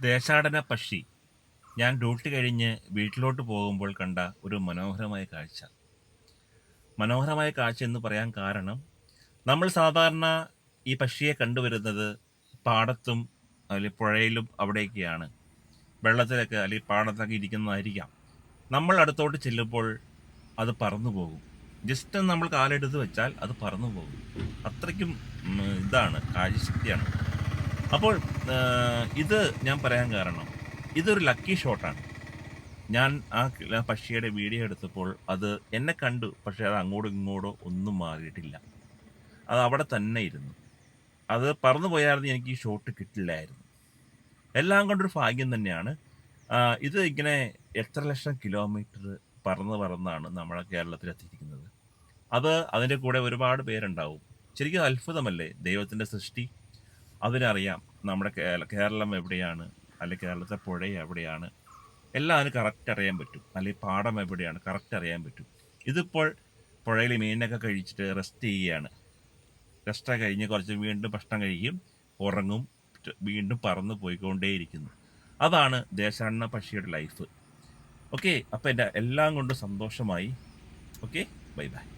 ദേശാടന പക്ഷി. ഞാൻ ഡ്യൂട്ടി കഴിഞ്ഞ് വീട്ടിലോട്ട് പോകുമ്പോൾ കണ്ട ഒരു മനോഹരമായ കാഴ്ച. മനോഹരമായ കാഴ്ച എന്ന് പറയാൻ കാരണം നമ്മൾ സാധാരണ ഈ പക്ഷിയെ കണ്ടുവരുന്നത് പാടത്തും അല്ലെങ്കിൽ പുഴയിലും അവിടെയൊക്കെയാണ്. വെള്ളത്തിലൊക്കെ അല്ലെങ്കിൽ പാടത്തൊക്കെ ഇരിക്കുന്നതായിരിക്കാം. നമ്മൾ അടുത്തോട്ട് ചെല്ലുമ്പോൾ അത് പറന്നു പോകും. ജസ്റ്റ് നമ്മൾ കാലെടുത്ത് വെച്ചാൽ അത് പറന്നു പോകും. അത്രയ്ക്കും ഇതാണ് കാഴ്ചശക്തിയാണ്. അപ്പോൾ ഇത് ഞാൻ പറയാൻ കാരണം ഇതൊരു ലക്കി ഷോട്ടാണ് ഞാൻ ആ പക്ഷിയുടെ വീഡിയോ എടുത്തപ്പോൾ അത് എന്നെ കണ്ടു പക്ഷെ അത് അങ്ങോട്ടും ഇങ്ങോട്ടോ ഒന്നും മാറിയിട്ടില്ല. അത് അവിടെ തന്നെ ഇരുന്നു. അത് പറന്നു പോയായിരുന്നു എനിക്ക് ഈ ഷോട്ട് കിട്ടില്ലായിരുന്നു. എല്ലാം കൊണ്ടൊരു ഭാഗ്യം തന്നെയാണ്. ഇത് ഇങ്ങനെ എത്ര ലക്ഷം കിലോമീറ്റർ പറന്ന് പറന്നാണ് നമ്മളെ കേരളത്തിൽ എത്തിയിരിക്കുന്നത്. അത് അതിന്റെ കൂടെ ഒരുപാട് പേരുണ്ടാവും. ശരിക്കും അത്ഭുതമല്ലേ ദൈവത്തിന്റെ സൃഷ്ടി? അതിനറിയാം നമ്മുടെ കേരളം എവിടെയാണ്? അല്ലെങ്കിൽ കേരളത്തെ പുഴ എവിടെയാണ്? എല്ലാം അതിന് കറക്റ്റ് അറിയാൻ പറ്റും. അല്ലെങ്കിൽ പാടം എവിടെയാണ്? കറക്റ്റ് അറിയാൻ പറ്റും. ഇതിപ്പോൾ പുഴയിൽ മീനൊക്കെ കഴിച്ചിട്ട് റെസ്റ്റ് ചെയ്യുകയാണ്. റെസ്റ്റ് കഴിഞ്ഞ് കുറച്ച് വീണ്ടും ഭക്ഷണം കഴിക്കും ഉറങ്ങും വീണ്ടും പറന്ന് പോയിക്കൊണ്ടേയിരിക്കുന്നു. അതാണ് ദേശാടന പക്ഷിയുടെ ലൈഫ് ഓക്കെ അപ്പോൾ എന്റെ എല്ലാം കൊണ്ടും സന്തോഷമായി. Okay bye bye